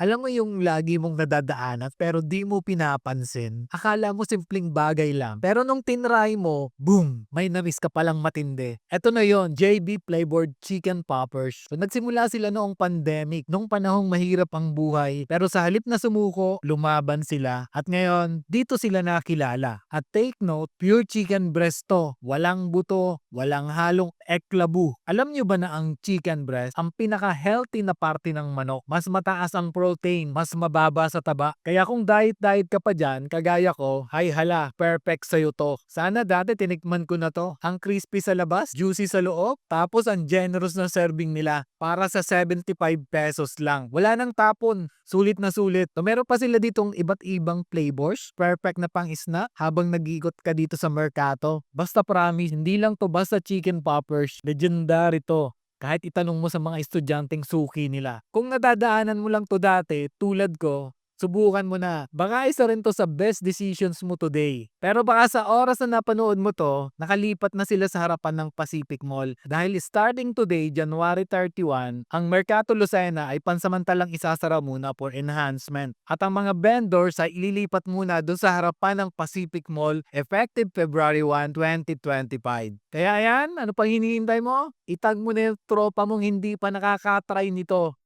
Alam mo yung lagi mong nadadaanan pero di mo pinapansin? Akala mo simpleng bagay lang. Pero nung tinry mo, boom! May namiss ka palang matindi. Eto na yon JB Flavored Chicken Poppers. So, nagsimula sila noong pandemic, nung panahong mahirap ang buhay. Pero sa halip na sumuko, lumaban sila. At ngayon, dito sila nakilala. At take note, pure chicken breast to. Walang buto, walang halong eklabu. Alam nyo ba na ang chicken breast, ang pinaka-healthy na parte ng manok, mas mataas ang protein, mas mababa sa taba. Kaya kung diet-diet ka pa dyan, kagaya ko, hay hala, perfect sa'yo to. Sana dati tinikman ko na to. Ang crispy sa labas, juicy sa loob, tapos ang generous na serving nila para sa 75 pesos lang. Wala nang tapon. Sulit na sulit. So, meron pa sila ditong iba't ibang flavors. Perfect na pang snack habang nag-ikot ka dito sa Mercato. Basta promise, hindi lang to basta chicken poppers. Legendary to. Kahit itanong mo sa mga estudyanteng suki nila. Kung nadadaanan mo lang to dati, tulad ko, subukan mo na. Baka isa rin to sa best decisions mo today. Pero baka sa oras na napanood mo to, nakalipat na sila sa harapan ng Pacific Mall. Dahil starting today, January 31, ang Mercato Lucena ay pansamantalang isasara muna for enhancement. At ang mga vendors ay ililipat muna doon sa harapan ng Pacific Mall effective February 1, 2025. Kaya yan, ano pang hinihintay mo? Itag mo na yung tropa mong hindi pa nakakatry nito.